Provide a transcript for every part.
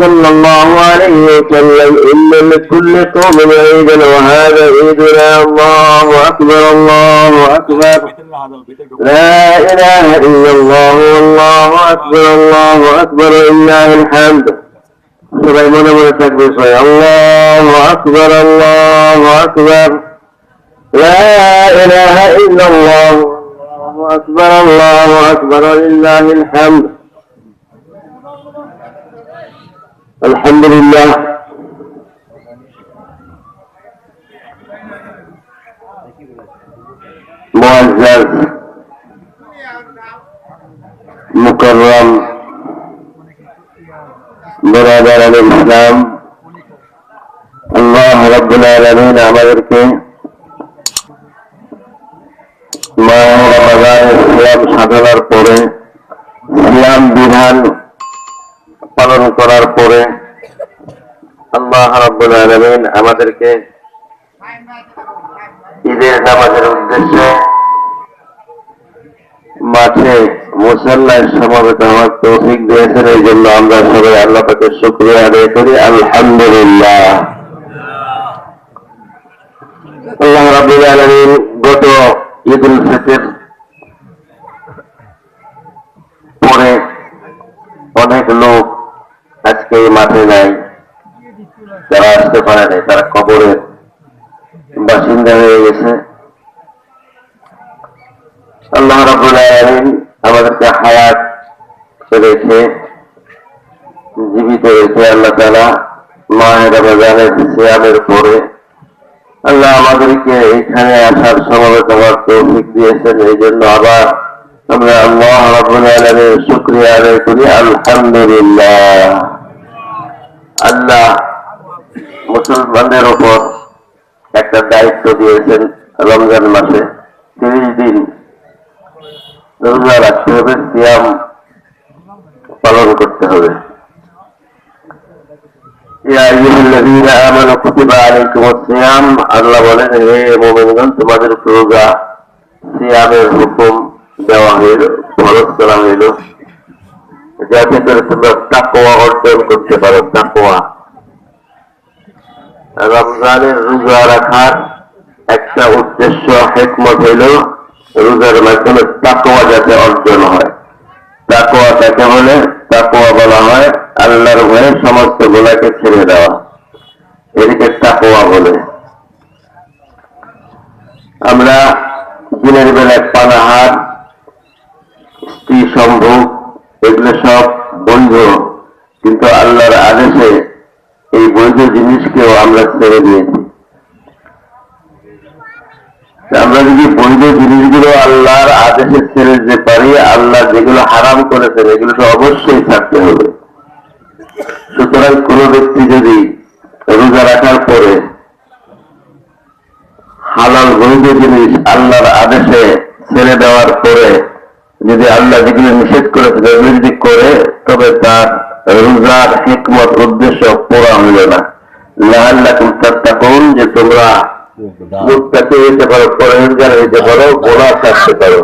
صلى الله عليه وسلم إن لكل قوم عيدا وهذا عيدنا الله أكبر الله أكبر لا إله إلا الله والله أكبر الله أكبر لله الحمد সবাই মনে মনে থাকবে সবাই আল্লাহ আকবর আল্লাহ আকবর لا إله إلا الله الله أكبر الله أكبر لله الحمد الحمد لله معزز مكرم برادر الإسلام আল্লাহ রব্বুল আলামিন আমাদেরকে মায়ের রমাদান সিয়াম সাধনার পরে সিয়াম বিধান পালন করার পরে আল্লাহ রব্বুল আমাদেরকে ঈদের নামাজের উদ্দেশ্যে মাঠে মুসল্লায় সমাবেত হওয়ার তৌফিক দিয়েছেন। এই জন্য আমরা সবাই আল্লাহ তাকে শুক্রিয়া আদায় করি। আলহামদুলিল্লাহ। আল্লাহ রাবুল আলমিন গত ঈদ উল ফিতর পরে অনেক লোক এই মাঠে নাই। যারা আসতে পারে নাই, তারা কবরের বাসিন্দা হয়ে গেছে। আল্লাহ রাবুল আমাদেরকে হায়াত রেখে জীবিত রেখে আল্লাহ তালা মায়ের রমজানের সিয়ামের পরে। আল্লাহ আমাদেরকে এখানে আসার সমবেত হওয়ার তৌফিক দিয়েছেন, এই জন্য আবার আমরা আল্লাহ রাবুল আলমের শুক্রিয়া আদায় করি। আলহামদুলিল্লাহ। আল্লাহ মুসলমানদের উপর একটা দায়িত্ব দিয়েছেন রমজান মাসে, তিরিশ দিন রোজা রাখতে হবে, সিয়াম পালন করতে হবে। আল্লাহ বলেন, হে মুমিনগণ, তোমাদের রোজা সিয়ামের হুকুম দেওয়া হইল, ফরজ করা হইল। যাতে তোমরা করতে পারো তাকওয়া রমজানের রোজা রাখার একটা উদ্দেশ্য, হেকমত হইল রোজার মাধ্যমে তাকওয়া যাতে অর্জন হয়। তাকওয়া তাকে বলে তাকওয়া বলা হয় আল্লাহর ভয়ে সমস্ত গোলাকে ছেড়ে দেওয়া। এদিকে তাকওয়া বলে। আমরা দিনের বেলায় পানাহার স্ত্রী সম্ভোগ এগুলো সব বৈধ কিন্তু আল্লাহর আদেশে এই বৈধ জিনিসকেও আমরা ছেড়ে দিয়েছি। আমরা যদি বৈধ জিনিসগুলো আল্লাহর আদেশে ছেড়ে দিতে পারি, আল্লাহ যেগুলো হারাম করেছেন এগুলো তো অবশ্যই থাকতে হবে। সুতরাং কোন ব্যক্তি যদি রোজা রাখার পরে হালাল বৈধ জিনিস আল্লাহর আদেশে ছেড়ে দেওয়ার পরে যদি আল্লাহ যেগুলো নিষেধ করেছেন এগুলো যদি করে, তবে তার রোজার হিকমত উদ্দেশ্য পুরা হইল না। তাত্তাকুন, যে তোমরা মুক্তাকে হইতে পারো, পরহেজগার হইতে পারো থাকতে পারো।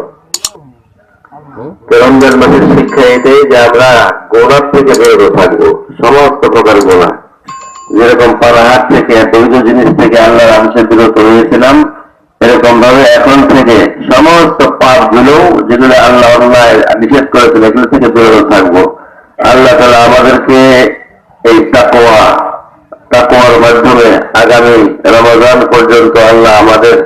মাসের শিক্ষা এটাই যে আমরা থেকে বেরোতে থাকব, সমস্ত প্রকার যেরকম পাড়াহাট থেকে বৈধ জিনিস থেকে আল্লাহর আংশের বিরত হয়েছিলাম এরকম ভাবে এখন থেকে সমস্ত পাপগুলো যেগুলো আল্লাহ আল্লাহ নিষেধ করেছিল এগুলো থেকে বেরোতে থাকব। আল্লাহ তালা আমাদেরকে এই তাকোয়া তাকোয়ার মাধ্যমে আগামী রমজান পর্যন্ত আল্লাহ আমাদের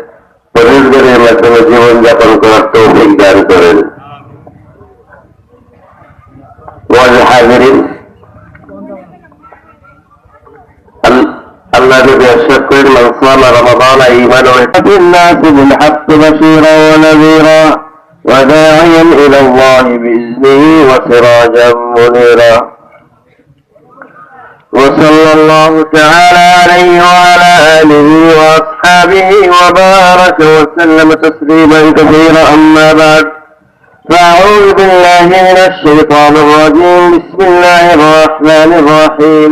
পরিবারের মাধ্যমে জীবনযাপন করার তৌফিক দান করেন والحاضرين الذي يشكر من صام رمضان ايمانا وفي الناس بالحق بشيرا ونذيرا وداعيا إلى الله بإذنه وسراجا منيرا. وصلى الله تعالى عليه وعلى آله وأصحابه وبارك وسلم تسليما كثيرا. أما بعد فأعوذ بالله من الشيطان الرجيم. بسم الله الرحمن الرحيم.